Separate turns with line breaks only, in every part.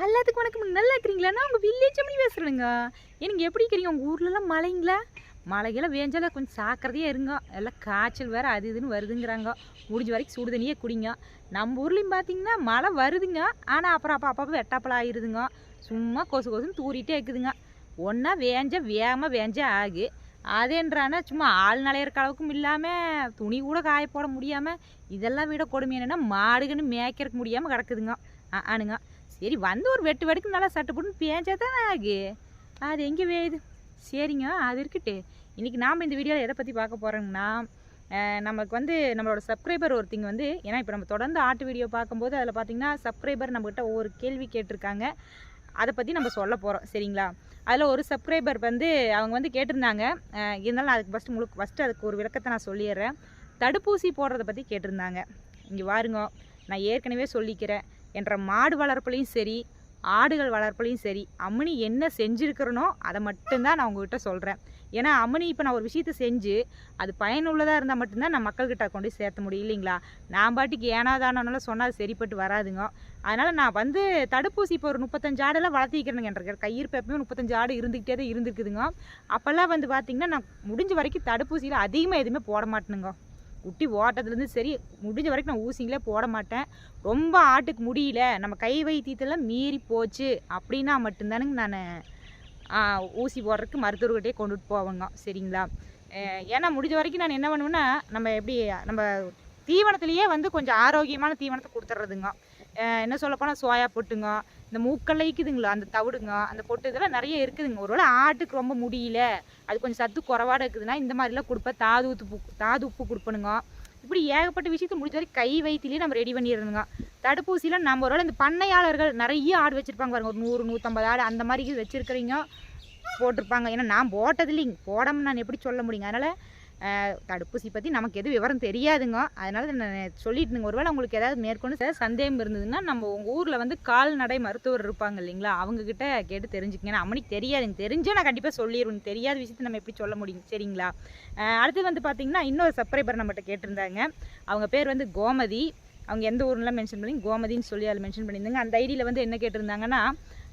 எல்லாத்துக்கும் வணக்கம் நல்லா இருக்கிறீங்களாண்ணா உங்கள் வில்லேஜ் மணி பேசுகிறேனுங்க எனக்கு எப்படி இருக்கிறீங்க உங்கள் ஊர்லலாம் மழைங்களா? மழைகெல்லாம் வேஞ்சாலும் கொஞ்சம் சாக்கிரதையாக இருங்க. எல்லாம் காய்ச்சல் வேறு அது இதுன்னு வருதுங்கிறாங்க. முடிஞ்ச வரைக்கும் சுடு தண்ணியே குடிங்க. நம்ம ஊர்லேயும் பார்த்தீங்கன்னா மழை வருதுங்க. ஆனால் அப்புறம் அப்போ அப்பப்போ வெட்டாப்பழம் ஆயிடுதுங்க சும்மா கொசு கொசுன்னு தூரிட்டே இருக்குதுங்க ஒன்றா வேஞ்சால் வேகமாக வேஞ்சே ஆகு. அதேன்றானா சும்மா ஆள் நிலையிறக்க அளவுக்கும் இல்லாமல் துணி கூட காய போட முடியாமல் இதெல்லாம் விட கொடுமை என்னென்னா மாடுகன்னு மேய்க்கிறக்கு முடியாமல் கிடக்குதுங்க. ஆனுங்க. சரி வந்து ஒரு வெட்டு வெடுக்கு நல்லா சட்டை போட்டு பேஞ்சா தானே ஆகு. அது எங்கே வேயுது? சரிங்க அது இருக்கட்டு. இன்றைக்கி நாம் இந்த வீடியோவில் எதை பற்றி பார்க்க போகிறோங்கன்னா நமக்கு வந்து நம்மளோட சப்ஸ்கிரைபர் ஒருத்திங்க வந்து ஏன்னா இப்போ நம்ம தொடர்ந்து ஆட்டு வீடியோ பார்க்கும்போது அதில் பார்த்தீங்கன்னா சப்ஸ்கிரைபர் நம்மக்கிட்ட ஒவ்வொரு கேள்வி கேட்டிருக்காங்க. அதை பற்றி நம்ம சொல்ல போகிறோம் சரிங்களா? அதில் ஒரு சப்ஸ்கிரைபர் வந்து அவங்க வந்து கேட்டிருந்தாங்க. இருந்தாலும் அதுக்கு ஃபஸ்ட்டு முழுக்க ஃபஸ்ட்டு அதுக்கு ஒரு விளக்கத்தை நான் சொல்லிடுறேன். தடுப்பூசி போடுறத பற்றி கேட்டிருந்தாங்க. இங்கே பாருங்க நான் ஏற்கனவே சொல்லிக்கிறேன். என்ற மாடு வளர்ப்புலையும் சரி ஆடுகள் வளர்ப்புலையும் சரி அம்மனி என்ன செஞ்சுருக்கிறனோ அதை மட்டும்தான் நான் உங்ககிட்ட சொல்கிறேன் ஏன்னா அம்மனி இப்போ நான் ஒரு விஷயத்தை செஞ்சு அது பயனுள்ளதாக இருந்தால் மட்டும்தான் நான் மக்கள்கிட்ட கொண்டு சேர்த்த முடியும் இல்லைங்களா? நான் பாட்டுக்கு ஏனாதானாலும் சொன்னால் அது சரிப்பட்டு வராதுங்க. அதனால் நான் வந்து தடுப்பூசி இப்போ ஒரு முப்பத்தஞ்சு ஆடெல்லாம் வளர்த்திக்கிறேனுங்க என்ற கயிறு எப்பயுமே முப்பத்தஞ்சு ஆடு இருந்துக்கிட்டே தான் இருந்துருக்குதுங்க. அப்போல்லாம் வந்து பார்த்திங்கன்னா நான் முடிஞ்ச வரைக்கும் தடுப்பூசியில் அதிகமாக எதுவுமே போட மாட்டேனுங்க. குட்டி ஓட்டத்துலேருந்து சரி முடிஞ்ச வரைக்கும் நான் ஊசிங்களே போட மாட்டேன். ரொம்ப ஆட்டுக்கு முடியல. நம்ம கை வைத்தியத்தெல்லாம் மீறி போச்சு. அப்படின்னா மட்டும்தானுங்க நான் ஊசி போடுறதுக்கு மருத்துவர்கிட்டே கொண்டுட்டு போவேங்க. சரிங்களா? ஏன்னா முடிஞ்ச வரைக்கும் நான் என்ன பண்ணுவேன்னா நம்ம எப்படி நம்ம தீவனத்துலேயே வந்து கொஞ்சம் ஆரோக்கியமான தீவனத்தை கொடுத்துட்றதுங்க என்ன சொல்லப்போனால் சோயா பொட்டுங்க. இந்த மூக்கெல்லாம் அந்த தவிடுங்க அந்த பொட்டு இதெல்லாம் நிறைய இருக்குதுங்க. ஒருவேளை ஆட்டுக்கு ரொம்ப முடியல அது கொஞ்சம் சத்து குறவாட இருக்குதுன்னா இந்த மாதிரிலாம் கொடுப்பேன். தாது உப்பு தாது உப்பு கொடுப்பணுங்க இப்படி ஏகப்பட்ட விஷயத்தை முடிஞ்ச வரைக்கும் கை வைத்திலே நம்ம ரெடி பண்ணிடுறோங்க தடுப்பூசியில் நம்ம ஒரு இந்த பண்ணையாளர்கள் நிறைய ஆடு வச்சுருப்பாங்க பாருங்க. ஒரு நூறு நூற்றம்பது ஆடு அந்த மாதிரி வச்சுருக்கிறீங்க போட்டிருப்பாங்க. ஏன்னா நான் போட்டது இல்லைங்க போடாமல் நான் எப்படி சொல்ல முடியுங்க? அதனால் தடுப்பூசி பற்றி நமக்கு எதுவும் விவரம் தெரியாதுங்க. அதனால் நான் சொல்லிட்டுங்க. ஒருவேளை உங்களுக்கு ஏதாவது மேற்கொண்டு சந்தேகம் இருந்ததுன்னா நம்ம உங்கள் ஊரில் வந்து கால்நடை மருத்துவர் இருப்பாங்க இல்லைங்களா? அவங்கக்கிட்ட கேட்டு தெரிஞ்சுக்கங்க. ஏன்னா அம்மனிக்கு தெரியாதுங்க தெரிஞ்சால் நான் கண்டிப்பாக சொல்லிடுவேன் தெரியாத விஷயத்தை நம்ம எப்படி சொல்ல முடியும்? சரிங்களா? அடுத்து வந்து பார்த்திங்கன்னா இன்னொரு சப்ஸ்கிரைபர் நம்மகிட்ட கேட்டிருந்தாங்க. அவங்க பேர் வந்து கோமதி. அவங்க எந்த ஊர்லாம் மென்ஷன் பண்ணி கோமதின்னு சொல்லி அதில் மென்ஷன் பண்ணியிருந்தாங்க. அந்த ஐடியில் வந்து என்ன கேட்டிருந்தாங்கன்னா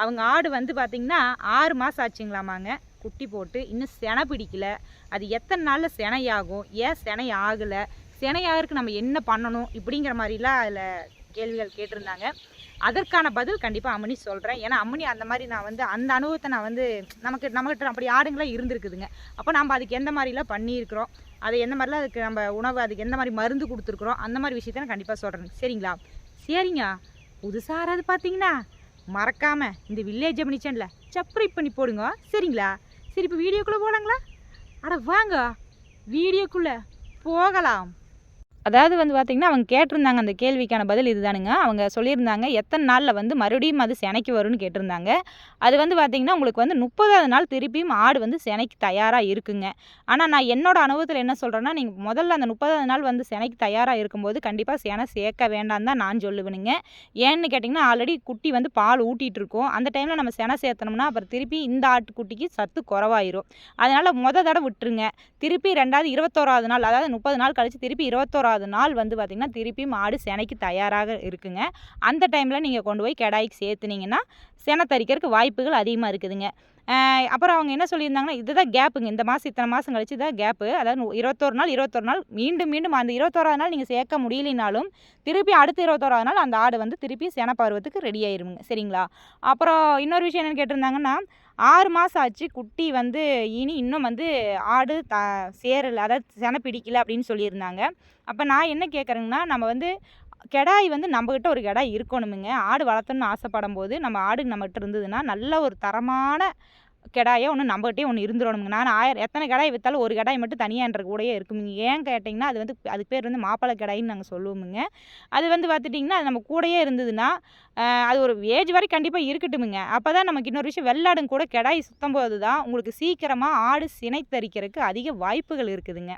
அவங்க ஆடு வந்து பார்த்திங்கன்னா ஆறு மாதம் ஆச்சுங்களாமாங்க. குட்டி போட்டு இன்னும் செனை பிடிக்கல. அது எத்தனை நாளில் செனையாகும்? ஏன் செனை ஆகலை செனையாகிறதுக்கு நம்ம என்ன பண்ணணும்? இப்படிங்கிற மாதிரிலாம் அதில் கேள்விகள் கேட்டிருந்தாங்க. அதற்கான பதில் கண்டிப்பாக அம்மனி சொல்கிறேன் ஏன்னா அம்மனி அந்த மாதிரி நான் வந்து அந்த அனுபவத்தை நான் வந்து நமக்கு நம்மகிட்ட அப்படி ஆடுங்களாம் இருந்திருக்குதுங்க. அப்போ நம்ம அதுக்கு எந்த மாதிரிலாம் பண்ணியிருக்கிறோம்? அதை எந்த மாதிரிலாம் அதுக்கு நம்ம உணவு அதுக்கு எந்த மாதிரி மருந்து கொடுத்துருக்குறோம்? அந்த மாதிரி விஷயத்த நான் கண்டிப்பாக சொல்கிறேன் சரிங்களா? சரிங்க. புதுசாக யாராவது பார்த்தீங்கன்னா மறக்காமல் இந்த வில்லேஜ் அம்மனி சேனலில் சப்ஸ்கிரைப் பண்ணி போடுங்க. சரிங்களா? சரி இப்போ வீடியோக்குள்ளே போகலாங்களா அட வாங்க வீடியோக்குள்ளே போகலாம். அதாவது வந்து பார்த்திங்கன்னா அவங்க கேட்டிருந்தாங்க அந்த கேள்விக்கான பதில் இதுதானுங்க. அவங்க சொல்லியிருந்தாங்க எத்தனை நாளில் வந்து மறுபடியும் அது செனைக்கு வரும்னு கேட்டிருந்தாங்க. அது வந்து பார்த்திங்கன்னா உங்களுக்கு வந்து முப்பதாவது நாள் திருப்பியும் ஆடு வந்து செனைக்கு தயாராக இருக்குங்க. ஆனால் நான் என்னோடய அனுபவத்தில் என்ன சொல்கிறேன்னா நீங்கள் முதல்ல அந்த முப்பதாவது நாள் வந்து செனைக்கு தயாராக இருக்கும்போது கண்டிப்பாக செனை சேர்க்க வேண்டாம் தான் நான் சொல்லுவேனுங்க. ஏன்னு கேட்டிங்கன்னா ஆல்ரெடி குட்டி வந்து பால் ஊட்டிகிட்டு இருக்கோம் அந்த டைமில் நம்ம செனை சேர்த்தனோம்னா அப்புறம் திருப்பி இந்த ஆட்டுக்குட்டிக்கு சத்து குறவாயிரும். அதனால் முத தடவை விட்டுருங்க. திருப்பி ரெண்டாவது இருபத்தோராவது நாள் அதாவது முப்பது நாள் கழித்து திருப்பி மூன்றாவது நாள் வந்து பார்த்திங்கன்னா திருப்பி மாடு செனைக்கு தயாராக இருக்குங்க. அந்த டைமில் நீங்கள் கொண்டு போய் கெடாய்க்கு சேர்த்துனீங்கன்னா செனை தரிக்கிறதுக்கு வாய்ப்புகள் அதிகமாக இருக்குதுங்க. அப்புறம் அவங்க என்ன சொல்லியிருந்தாங்கன்னா இதுதான் கேப்புங்க இந்த மாதம் இத்தனை மாதம் கழிச்சு தான் கேப்பு அதாவது இருபத்தோரு நாள் இருபத்தொரு நாள் மீண்டும் மீண்டும் அந்த இருபத்தோராவது நாள் நீங்கள் சேர்க்க முடியலனாலும் திருப்பி அடுத்த இருபத்தோராவது நாள் அந்த ஆடு வந்து திருப்பி செனை ரெடி ஆயிருங்க சரிங்களா? அப்புறம் இன்னொரு விஷயம் என்னென்னு கேட்டிருந்தாங்கன்னா ஆறு மாதம் ஆச்சு. குட்டி வந்து இனி இன்னும் வந்து ஆடு த சேரலை. அதாவது செனை பிடிக்கல அப்படின்னு சொல்லியிருந்தாங்க. அப்போ நான் என்ன கேட்குறேங்கன்னா நம்ம வந்து கெடாய் வந்து நம்மக்கிட்ட ஒரு கெடாய் இருக்கணுமுங்க. ஆடு வளர்த்தணும்னு ஆசைப்படும் போது நம்ம ஆடு நம்மகிட்ட இருந்ததுன்னா நல்ல ஒரு தரமான கெடாயை ஒன்று நம்மகிட்டே ஒன்று இருந்துடணுங்க நான் ஆயிரம் எத்தனை கடாய் விற்றாலும் ஒரு கடாய் மட்டும் தனியாக என்ற கூடயே இருக்குமுங்க ஏன் கேட்டிங்கன்னா அது வந்து அதுக்கு பேர் வந்து மாப்பிள்ளை கடாயின்னு நாங்கள் சொல்லுவோமுங்க. அது வந்து பார்த்துட்டிங்கன்னா அது நம்ம கூடயே இருந்ததுன்னா அது ஒரு ஏஜ் வரை கண்டிப்பாக இருக்கட்டுமுங்க. அப்போ தான் நமக்கு இன்னொரு விஷயம் வெள்ளாடும் கூட கெடாய் சுத்தம் போது தான் உங்களுக்கு சீக்கிரமாக ஆடு சினைத்தரிக்கிறதுக்கு அதிக வாய்ப்புகள் இருக்குதுங்க.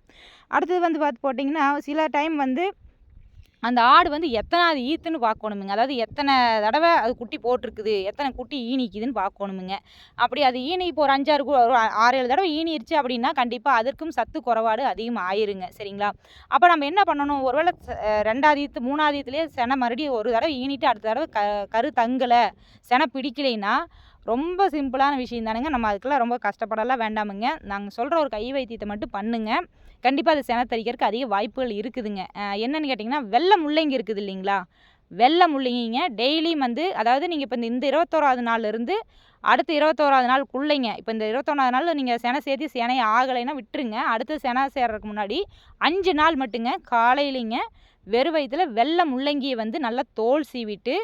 அடுத்தது வந்து பார்த்து போட்டிங்கன்னா சில டைம் வந்து அந்த ஆடு வந்து எத்தனாவது ஈத்துன்னு பார்க்கணுமுங்க அதாவது எத்தனை தடவை அது குட்டி போட்டிருக்குது எத்தனை குட்டி ஈனிக்குதுன்னு பார்க்கணுமுங்க அப்படி அது ஈனி இப்போ ஒரு அஞ்சாறு கு- ஒரு ஆறு ஏழு தடவை ஈனிருச்சு அப்படின்னா கண்டிப்பாக அதற்கும் சத்து குறைபாடு அதிகம் ஆயிருங்க சரிங்களா? அப்போ நம்ம என்ன பண்ணணும்? ஒருவேளை ரெண்டாவது ஈத்து மூணாவது ஈத்துலேயே செனை மறுபடியும் ஒரு தடவை ஈனிட்டு அடுத்த தடவை க கரு தங்கலை செனை பிடிக்கலைன்னா ரொம்ப சிம்பிளான விஷயம் தானுங்க. நம்ம அதுக்கெல்லாம் ரொம்ப கஷ்டப்படலாம் வேண்டாமுங்க. நாங்கள் சொல்கிற ஒரு கை வைத்தியத்தை மட்டும் பண்ணுங்க. கண்டிப்பாக அது செனை தரிக்கிறதுக்கு அதிக வாய்ப்புகள் இருக்குதுங்க. என்னென்னு கேட்டிங்கன்னா வெள்ளை முள்ளங்கி இருக்குது இல்லைங்களா? வெள்ளை முள்ளங்கிங்க. டெய்லியும் வந்து அதாவது நீங்கள் இப்போ இந்த இந்த இருபத்தோராவது நாள்லேருந்து அடுத்த இருபத்தோராவது நாளுக்குள்ளைங்க. இப்போ இந்த இருபத்தொன்னாவது நாள் நீங்கள் செனை சேர்த்து செனை ஆகலைன்னா விட்டுருங்க. அடுத்த செனை சேர்றதுக்கு முன்னாடி அஞ்சு நாள் மட்டுங்க. காலையிலிங்க வெறும் வயிற்றுல வெள்ளை முள்ளங்கியை வந்து நல்லா தோல் சீவிட்டு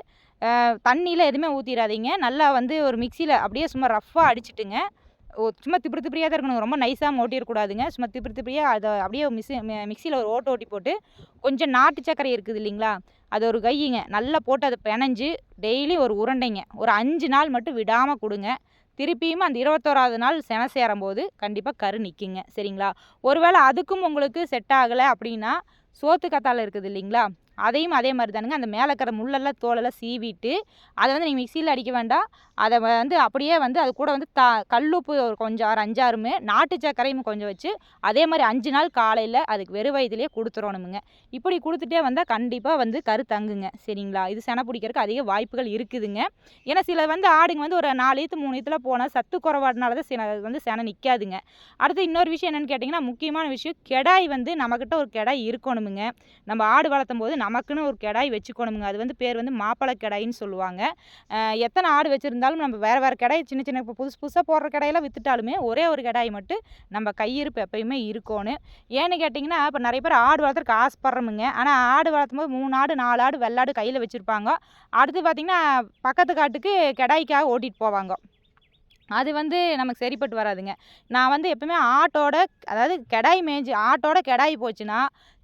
தண்ணியில் எதுவுமே ஊற்றிடாதீங்க நல்லா வந்து ஒரு மிக்சியில் அப்படியே சும்மா ரஃப்பாக அடிச்சிட்டுங்க. சும்மா திப்பிரி திப்பிரியாக தான் இருக்கணும். ரொம்ப நைஸாக ஓட்டிடக்கூடாதுங்க சும்மா திப்பிரி திப்பிரியாக அதை அப்படியே மிஸ் மிக்சியில் ஒரு ஓட்டு ஓட்டி போட்டு கொஞ்சம் நாட்டு சர்க்கரை இருக்குது இல்லைங்களா? அது ஒரு கையுங்க. நல்லா போட்டு அதை பிணைஞ்சு டெய்லி ஒரு உருண்டைங்க. ஒரு அஞ்சு நாள் மட்டும் விடாமல் கொடுங்க. திருப்பியும் அந்த இருபத்தோராவது நாள் சென சேரும்போது கண்டிப்பாக கரு நிற்குங்க சரிங்களா? ஒருவேளை அதுக்கும் உங்களுக்கு செட் ஆகலை அப்படின்னா சோத்து கத்தாழை இருக்குது இல்லைங்களா? அதையும் அதே மாதிரி தானுங்க. அந்த மேலே இருக்கிற முள்ளெல்லாம் தோலெல்லாம் சீவிட்டு அதை வந்து நீங்கள் மிக்சியில் அடிக்க வேண்டாம். அதை வந்து அப்படியே வந்து அது கூட வந்து த கல்லுப்பு ஒரு கொஞ்சம் ஆறு அஞ்சாறுமே நாட்டு சர்க்கரையும் கொஞ்சம் வச்சு அதே மாதிரி அஞ்சு நாள் காலையில் அதுக்கு வெறும் வயதுலேயே கொடுத்துடணுமுங்க இப்படி கொடுத்துட்டே வந்தால் கண்டிப்பாக வந்து கரு தங்குங்க. சரிங்களா? இது செனை பிடிக்கிறதுக்கு அதிக வாய்ப்புகள் இருக்குதுங்க. ஏன்னா சில வந்து ஆடுங்க வந்து ஒரு நாலு ஈத்து மூணு ஈத்தில் போனால் சத்து குறைபாடுனால தான் சில வந்து செனை நிற்காதுங்க அடுத்து இன்னொரு விஷயம் என்னென்னு கேட்டிங்கன்னா முக்கியமான விஷயம் கெடாய் வந்து நம்மக்கிட்ட ஒரு கெடாய் இருக்கணுமுங்க. நம்ம ஆடு வளர்த்தும் போது நமக்குன்னு ஒரு கெடாய் வச்சுக்கணுங்க அது வந்து பேர் வந்து மாப்பிள கெடாயின்னு சொல்லுவாங்க. எத்தனை ஆடு வச்சுருந்தாலும் நம்ம வேறு வேறு கெடாய் சின்ன சின்ன இப்போ புதுசு புதுசாக போடுற கெடாயெல்லாம் விற்றுட்டாலுமே ஒரே ஒரு கெடாய் மட்டும் நம்ம கையிருப்பு எப்பயுமே இருக்கணும் ஏன்னு கேட்டிங்கன்னா இப்போ நிறைய பேர் ஆடு வளர்த்துறதுக்கு ஆசைப்படுறோமுங்க. ஆனால் ஆடு வளர்த்தும் போது மூணு ஆடு நாலு ஆடு வெள்ளாடு கையில் வச்சுருப்பாங்க. அடுத்து பார்த்திங்கன்னா பக்கத்து காட்டுக்கு கெடாய்க்காக ஓட்டிகிட்டு போவாங்க. அது வந்து நமக்கு சரிப்பட்டு வராதுங்க. நான் வந்து எப்பவுமே ஆட்டோட அதாவது கெடாய் மேய்ஞ்சி ஆட்டோட கெடாய் போச்சுன்னா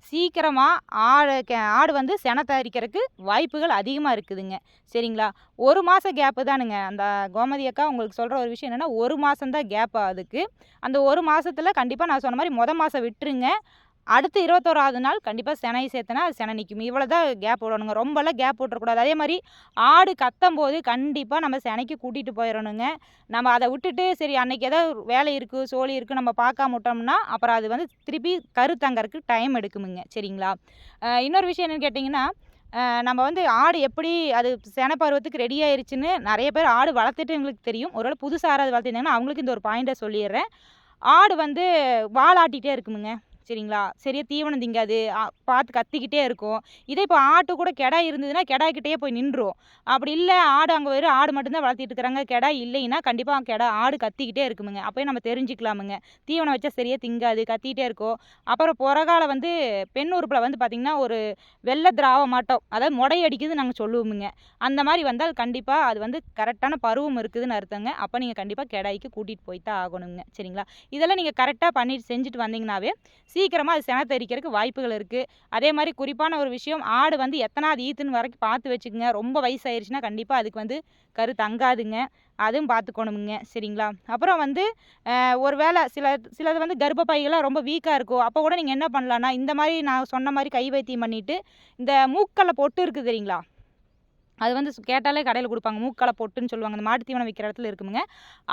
சீக்கிரமாக ஆடு ஆடு வந்து செனை தயாரிக்கிறதுக்கு வாய்ப்புகள் அதிகமாக இருக்குதுங்க. சரிங்களா? ஒரு மாதம் கேப்பு தானுங்க. அந்த கோமதி அக்கா உங்களுக்கு சொல்கிற ஒரு விஷயம் என்னென்னா ஒரு மாதம்தான் கேப் அதுக்கு அந்த ஒரு மாதத்தில் கண்டிப்பாக நான் சொன்ன மாதிரி மொதல் மாதம் விட்டுருங்க. அடுத்து இருபத்தோராவது நாள் கண்டிப்பாக செனை சேர்த்தனா அது செனை நிற்கும் இவ்வளோ தான் கேப் விடணுங்க ரொம்பலாம் கேப் விட்றக்கூடாது அதே மாதிரி ஆடு கத்தும் போது கண்டிப்பாக நம்ம செனைக்கு கூட்டிகிட்டு போயிடணுங்க நம்ம அதை விட்டுட்டு சரி அன்னைக்கு ஏதாவது வேலை இருக்குது சோழி இருக்குது நம்ம பார்க்காம விட்டோம்னா அப்புறம் அது வந்து திருப்பி கரு தங்கறதுக்கு டைம் எடுக்குமுங்க. சரிங்களா? இன்னொரு விஷயம் என்னென்னு கேட்டிங்கன்னா நம்ம வந்து ஆடு எப்படி அது செனை பருவத்துக்கு ரெடி ஆயிருச்சுன்னு நிறைய பேர் ஆடு வளர்த்துட்டு எங்களுக்கு தெரியும். ஒருவேளை புதுசாக யாராவது வளர்த்துருந்தாங்கன்னா அவங்களுக்கு இந்த ஒரு பாயிண்ட்டை சொல்லிடுறேன். ஆடு வந்து வாலாட்டிகிட்டே இருக்குமுங்க. சரிங்களா? சரியாக தீவனம் திங்காது. பார்த்து கத்திக்கிட்டே இருக்கும். இதே இப்போ ஆட்டு கூட கெடா இருந்ததுன்னா கெடாய்கிட்டயே போய் நின்றும் அப்படி இல்லை ஆடு அங்கே வெறும் ஆடு மட்டும்தான் வளர்த்திட்டு இருக்கிறாங்க. கெடா இல்லைன்னா கண்டிப்பாக கெடா ஆடு கத்திக்கிட்டே இருக்குமுங்க. அப்போயே நம்ம தெரிஞ்சுக்கலாமுங்க. தீவனம் வச்சா சரியாக திங்காது கத்திக்கிட்டே இருக்கும். அப்புறம் புறகால வந்து பெண் உறுப்பில் வந்து பார்த்திங்கன்னா ஒரு வெள்ளை திராவ மாட்டோம். அதாவது முடை நாங்கள் சொல்லுவோமுங்க. அந்த மாதிரி வந்தால் கண்டிப்பாக அது வந்து கரெக்டான பருவம் இருக்குதுன்னு அர்த்தங்க. அப்போ நீங்கள் கண்டிப்பாக கெடாய்க்கு கூட்டிகிட்டு போய் தான் ஆகணுங்க. சரிங்களா? இதெல்லாம் நீங்கள் கரெக்டாக பண்ணிட்டு செஞ்சுட்டு வந்தீங்கன்னாவே சீக்கிரமாக அது செனை தெரிக்கிறதுக்கு வாய்ப்புகள் இருக்குது அதே மாதிரி குறிப்பான ஒரு விஷயம் ஆடு வந்து எத்தனாவது ஈத்துன்னு வரைக்கும் பார்த்து வச்சுக்கோங்க. ரொம்ப வயசாயிருச்சுன்னா கண்டிப்பாக அதுக்கு வந்து கரு தங்காதுங்க அதுவும் பார்த்துக்கணுமுங்க. சரிங்களா? அப்புறம் வந்து ஒரு வேளை சில சிலது வந்து கர்ப்பப்பைகள்லாம் ரொம்ப வீக்காக இருக்கும். அப்போ கூட நீங்கள் என்ன பண்ணலான்னா இந்த மாதிரி நான் சொன்ன மாதிரி கை வைத்தியம் பண்ணிவிட்டு இந்த மூக்கல்ல பொட்டு இருக்குது தெரியுங்களா? அது வந்து கேட்டாலே கடையில் கொடுப்பாங்க. மூக்களை பொட்டுன்னு சொல்லுவாங்க. அந்த மாட்டு தீவனம் விற்கிற இடத்துல இருக்குமுங்க.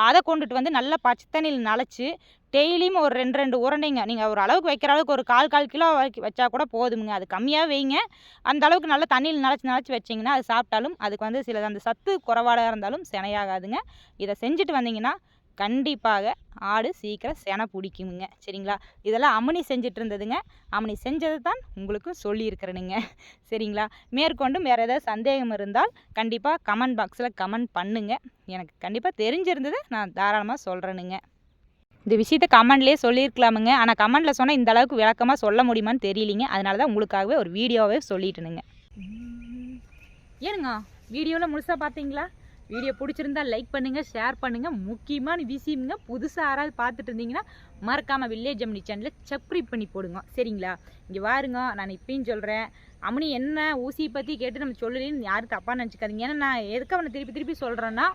அதை கொண்டுட்டு வந்து நல்லா பச்சை தண்ணியில் நனைச்சி டெய்லியும் ஒரு ரெண்டு ரெண்டு உருண்டைங்க. நீங்கள் ஒரு அளவுக்கு வைக்கிற அளவுக்கு ஒரு கால் கால் கிலோ வரைக்கும் வச்சா கூட போதுமுங்க. அது கம்மியாக வைங்க. அந்த அளவுக்கு நல்லா தண்ணியில் நனைச்சி நனைச்சி வச்சிங்கன்னா அது சாப்பிட்டாலும் அதுக்கு வந்து சில அந்த சத்து குறைபாடாக இருந்தாலும் சினையாகாதுங்க. இதை செஞ்சுட்டு வந்தீங்கன்னா கண்டிப்பாக ஆடு சீக்கிரம் செனை பிடிக்குமுங்க சரிங்களா? இதெல்லாம் அம்மனி செஞ்சுட்டு இருந்ததுங்க அம்மனி செஞ்சது தான் உங்களுக்கும் சொல்லியிருக்கிறேனுங்க. சரிங்களா? மேற்கொண்டும் வேறு ஏதாவது சந்தேகம் இருந்தால் கண்டிப்பாக கமெண்ட் பாக்ஸில் கமெண்ட் பண்ணுங்க. எனக்கு கண்டிப்பாக தெரிஞ்சிருந்ததை. நான் தாராளமாக சொல்கிறேனுங்க இந்த விஷயத்த கமெண்ட்லேயே சொல்லியிருக்கலாமுங்க. ஆனால் கமெண்டில் சொன்னால் இந்த அளவுக்கு விளக்கமாக சொல்ல முடியுமான்னு தெரியலிங்க. அதனால தான் உங்களுக்காகவே ஒரு வீடியோவே சொல்லிட்டுனுங்க. ஏனுங்க? வீடியோவில் முழுசாக பார்த்தீங்களா? வீடியோ பிடிச்சிருந்தா லைக் பண்ணுங்கள் ஷேர் பண்ணுங்கள் முக்கியமான விஷயம்ங்க புதுசாக யாராவது பார்த்துட்டு இருந்தீங்கன்னா மறக்காமல் வில்லேஜ் அம்னி சேனலை சப்ஸ்கிரைப் பண்ணி போடுங்க. சரிங்களா? இங்கே பாருங்க நான் இப்பயும் சொல்கிறேன் அம்மனி என்ன ஊசியை பற்றி கேட்டு நம்ம சொல்லலின்னு யாரும் தப்பாக நினச்சிக்காதீங்க. ஏன்னா நான் எதுக்கு அவனை திருப்பி திருப்பி சொல்கிறேன்னா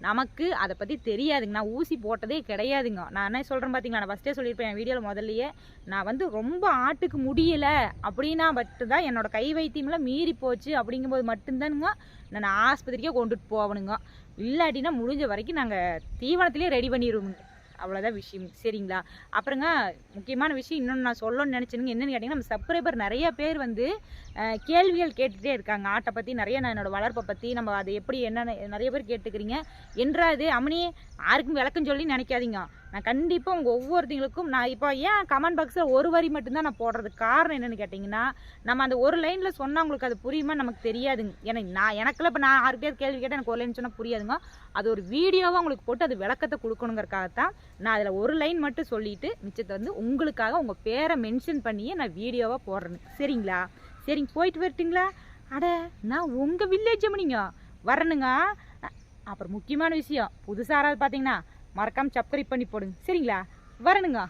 நமக்கு அதை பற்றி தெரியாதுங்க நான் ஊசி போட்டதே கிடையாதுங்க. நான் என்ன சொல்கிறேன் பார்த்தீங்களா நான் ஃபஸ்ட்டே சொல்லியிருப்பேன் என் வீடியோவில் முதல்லையே நான் வந்து ரொம்ப ஆட்டுக்கு முடியலை அப்படின்னா மட்டும்தான் என்னோட கை வைத்தியம்லாம் மீறி போச்சு அப்படிங்கும்போது மட்டும்தானுங்க நான் ஆஸ்பத்திரிக்கே கொண்டுட்டு போகணுங்க இல்லாட்டினா முடிஞ்ச வரைக்கும் நாங்கள் தீவனத்திலே ரெடி பண்ணிடுவோங்க அவ்வளோதான் விஷயம். சரிங்களா? அப்புறங்க முக்கியமான விஷயம் இன்னொன்று நான் சொல்லணும்னு நினச்சேனுங்க. என்னென்னு கேட்டிங்கன்னா நம்ம சப்ஸ்கிரைபர் நிறைய பேர் வந்து கேள்விகள் கேட்டுகிட்டே இருக்காங்க. ஆட்டை பற்றி நிறைய நான் என்னோடய வளர்ப்பை பற்றி நம்ம அதை எப்படி என்னென்ன நிறைய பேர் கேட்டுக்கிறீங்க. என்றாது அம்மனி யாருக்கும் விளக்கம் சொல்லி நினைக்காதீங்க. நான் கண்டிப்பாக உங்கள் ஒவ்வொருத்தங்களுக்கும் நான் இப்போ ஏன் கமெண்ட் பாக்ஸில் ஒரு வரி மட்டும்தான் நான் போடுறதுக்கு காரணம் என்னென்னு கேட்டிங்கன்னா நம்ம அந்த ஒரு லைனில் சொன்னால் உங்களுக்கு அது புரியுமா நமக்கு தெரியாதுங்க. ஏன்னா நான் எனக்குள்ள இப்போ நான் யாருக்கிட்டே கேள்வி கேட்டால் எனக்கு ஒரு லைன் சொன்னால் புரியாதுங்க. அது ஒரு வீடியோவாக உங்களுக்கு போட்டு அது விளக்கத்தை கொடுக்கணுங்கிறக்காகத்தான் நான் அதில் ஒரு லைன் மட்டும் சொல்லிட்டு மிச்சத்தை வந்து உங்களுக்காக உங்கள் பேரை மென்ஷன் பண்ணியே நான் வீடியோவாக போடுறேன் சரிங்களா? சரிங்க போயிட்டு வரட்டுங்களா? அட நான் உங்கள் வில்லேஜ் மணிங்க வரணுங்க. அப்புறம் முக்கியமான விஷயம் புதுசாக யாராவது பார்த்தீங்கன்னா மறக்காமல் சப்ஸ்கிரைப் பண்ணி போடுங்க. சரிங்களா? வரணுங்க.